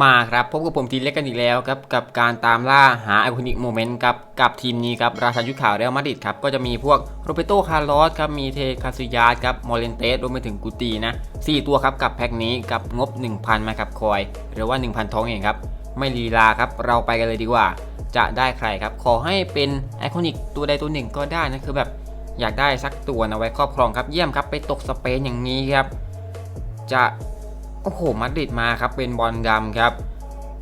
มาครับพบกับผมทีเล็กกันอีกแล้วครับกับการตามล่าหาไอคอนิกโมเมนต์กับกับทีมนี้ครับราชันยุคข่าวเรอัลมาดริดครับก็จะมีพวกโรเบโตคาร์ลอสครับมีเทคาซิยาสครับมอร์เลนเตสรวมไปถึงกูตีนะ4ตัวครับกับแพ็กนี้กับงบ 1,000มาครับคอย หรือว่า 1,000ทองเองครับ ไม่ลีลาครับเราไปกันเลยดีกว่า จะได้ใครครับขอให้เป็นไอคอนิกตัวใดตัวหนึ่งก็ได้นะคือแบบอยากได้สักตัวนะไว้ครอบครองครับเยี่ยมครับไปตกสเปนอย่างนี้ครับจะ โอ้โหมาดริดมาครับเป็นบอลดำครับ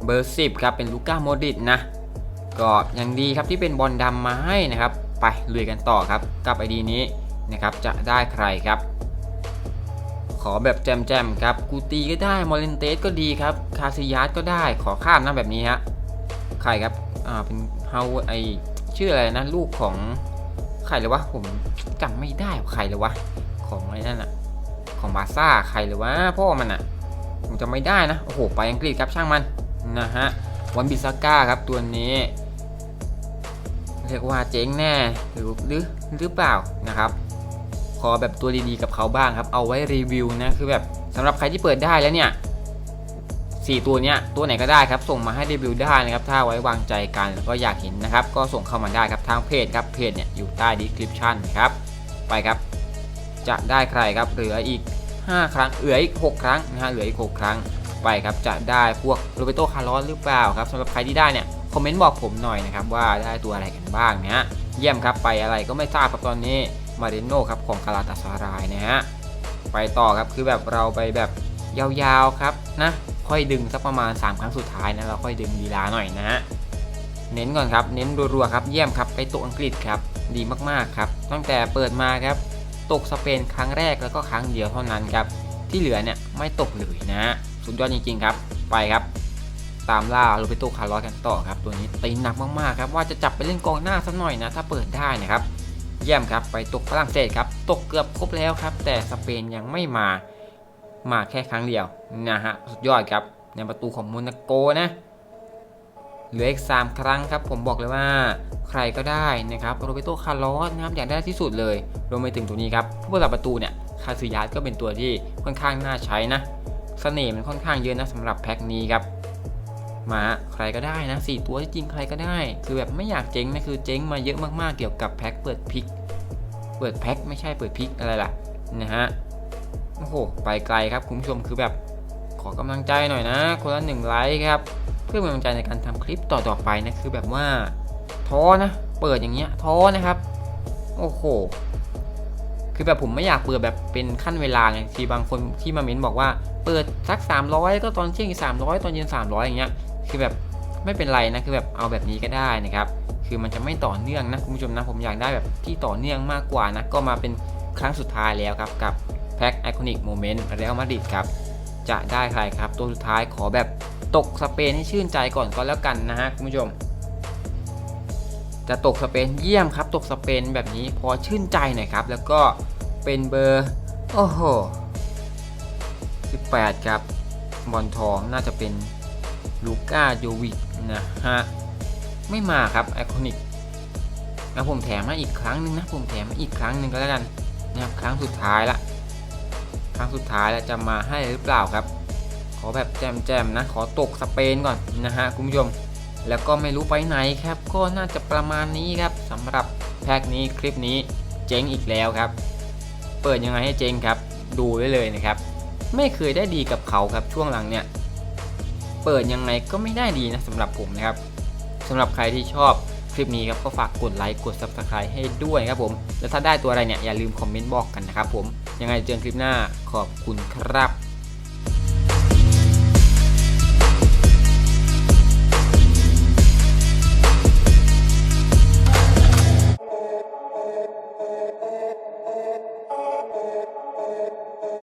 เบอร์10ครับเป็นลูก้าโมดริดนะก็ยังดีครับที่เป็นบอลดำมาให้นะครับ ไปลุยกันต่อครับกับไอดีนี้นะครับจะได้ใครครับ ขอแบบแจมๆครับกูตีก็ได้มอร์เลนเตสก็ดีครับคาซิยัสก็ได้ขอข้ามนะแบบนี้ฮะใครครับอ่าเป็นเฮาไอชื่ออะไรนะลูกของใครเลยวะผมจำไม่ได้ว่าใครเลยวะของไอ้นั่นอะของบาซ่าใครเลยวะพ่อมันอะ จำไม่ได้นะ โอ้โห ไปอังกฤษครับช่างมันนะฮะ วันบิซาก้าครับตัวนี้ เรียกว่าเจ๊งแน่หรือหรือหรือเปล่านะครับขอแบบตัวดีๆกับเขาบ้างครับ เอาไว้รีวิวนะคือแบบสำหรับใครที่เปิดได้แล้วเนี่ยสี่ตัวเนี้ยตัวไหนก็ได้ครับ ส่งมาให้รีวิวได้นะครับ ถ้าไว้วางใจกันแล้วก็อยากเห็นนะครับ ก็ส่งเข้ามาได้ครับทางเพจครับเพจเนี่ยอยู่ใต้ดีคริปชั่นครับไปครับ จะได้ใครครับเหลืออีก 5 ครั้งเหลืออีก 6 ครั้งนะฮะเหลืออีก 6 ครั้งไปครับจะได้พวกโรเบโตคาร์ลอสหรือเปล่าครับสำหรับใครที่ได้เนี่ยคอมเมนต์บอกผมหน่อยนะครับว่าได้ตัวอะไรกันบ้างนะฮะเยี่ยมครับไปอะไรก็ไม่ทราบครับตอนนี้มาริโน่ครับของคาราตาสารายนะฮะไปต่อครับคือแบบเราไปแบบยาวๆครับนะค่อยดึงสักประมาณ 3 ครั้งสุดท้ายนะเราค่อยดึงลีลาหน่อยนะฮะเน้นก่อนครับเน้นรัวๆครับเยี่ยมครับไปตกอังกฤษครับดีมากๆครับตั้งแต่เปิดมาครับ ตกสเปนครั้งแรกแล้วก็ครั้งเดียวเท่านั้นครับ ที่เหลือเนี่ยไม่ตกเลยนะ สุดยอดจริงๆครับ ไปครับ ตามล่าโรเบโตคาร์ลอสกันต่อครับ ตัวนี้ตีหนักมากๆครับว่าจะจับไปเล่นกองหน้าสักหน่อยนะ ถ้าเปิดได้นะครับ เยี่ยมครับไปตกฝรั่งเศสครับ ตกเกือบครบแล้วครับ แต่สเปนยังไม่มามาแค่ครั้งเดียวนะฮะสุดยอดครับในประตูของโมนาโกนะ เหลืออีก 3 ครั้งครับผมบอกเลยว่าใครก็ได้นะครับโรเบโตคาร์ลอสนะครับอยากได้ที่สุดเลยรวมไปถึงตัวนี้ครับผู้ประประตูเนี่ยคาซิยัสก็เป็นตัวที่ค่อนข้างน่าใช้นะเสน่ห์มันค่อนข้างเยอะนะสำหรับแพ็คนี้ครับมาใครก็ได้นะสี่ตัวที่จริงใครก็ได้ คือแบบไม่อยากเจ๊งนะคือเจ๊งมาเยอะมากๆเกี่ยวกับแพ็คเปิดพิก เปิดแพ็คไม่ใช่เปิดพิกอะไรล่ะนะฮะโอ้โหไปไกลครับคุณผู้ชมคือแบบขอกำลังใจหน่อยนะ คนละหนึ่งไลค์ครับ เพื่อเป็นกำลังใจในการทำคลิปต่อๆไปนะคือแบบว่าท้อนะเปิดอย่างเงี้ยท้อนะครับ โอ้โหคือแบบผมไม่อยากเปิดแบบเป็นขั้นเวลาไงทีบางคนที่มาเม้นบอกว่า เปิดสัก 300 ก็ตอนเที่ยงอีก300 ตอนเย็น 300 อย่างเงี้ยคือแบบไม่เป็นไรนะคือแบบเอาแบบนี้ก็ได้นะครับคือมันจะไม่ต่อเนื่องนะคุณผู้ชมนะผมอยากได้แบบที่ต่อเนื่องมากกว่านะก็มาเป็นครั้งสุดท้ายแล้วครับกับแพ็คไอคอนิกโมเมนต์เรอัลมาดริดครับ จะได้ใครครับ ตัวสุดท้ายขอแบบตกสเปนให้ชื่นใจก่อนก็แล้วกันนะฮะคุณผู้ชม จะตกสเปนเยี่ยมครับ ตกสเปนแบบนี้พอชื่นใจหน่อยครับ แล้วก็เป็นเบอร์โอ้โห18 ครับบอลทองน่าจะเป็นลูก้าโยวิกนะฮะไม่มาครับไอคอนิกแล้วผมแถมมาอีกครั้งหนึ่งนะผมแถมมาอีกครั้งหนึ่งก็แล้วกันนะครับครั้งสุดท้ายละ รั้งสุดท้ายแล้วจะมาให้หรือเปล่าครับ ขอแบบแจมๆนะ ขอตกสเปนก่อนนะฮะคุณผู้ชม แล้วก็ไม่รู้ไปไหนครับ ก็น่าจะประมาณนี้ครับสำหรับแพ็กนี้คลิปนี้เจ๊งอีกแล้วครับ เปิดยังไงให้เจ๊งครับ ดูไว้เลยนะครับ ไม่เคยได้ดีกับเขาครับช่วงหลังเนี่ย เปิดยังไงก็ไม่ได้ดีนะสำหรับผมนะครับสำหรับใครที่ชอบ คลิปนี้ครับก็ฝากกดไลค์กด subscribe ให้ด้วยครับผม แล้วถ้าได้ตัวอะไรเนี่ยอย่าลืมคอมเมนต์บอกกันนะครับผมยังไงเจอกันคลิปหน้าขอบคุณครับ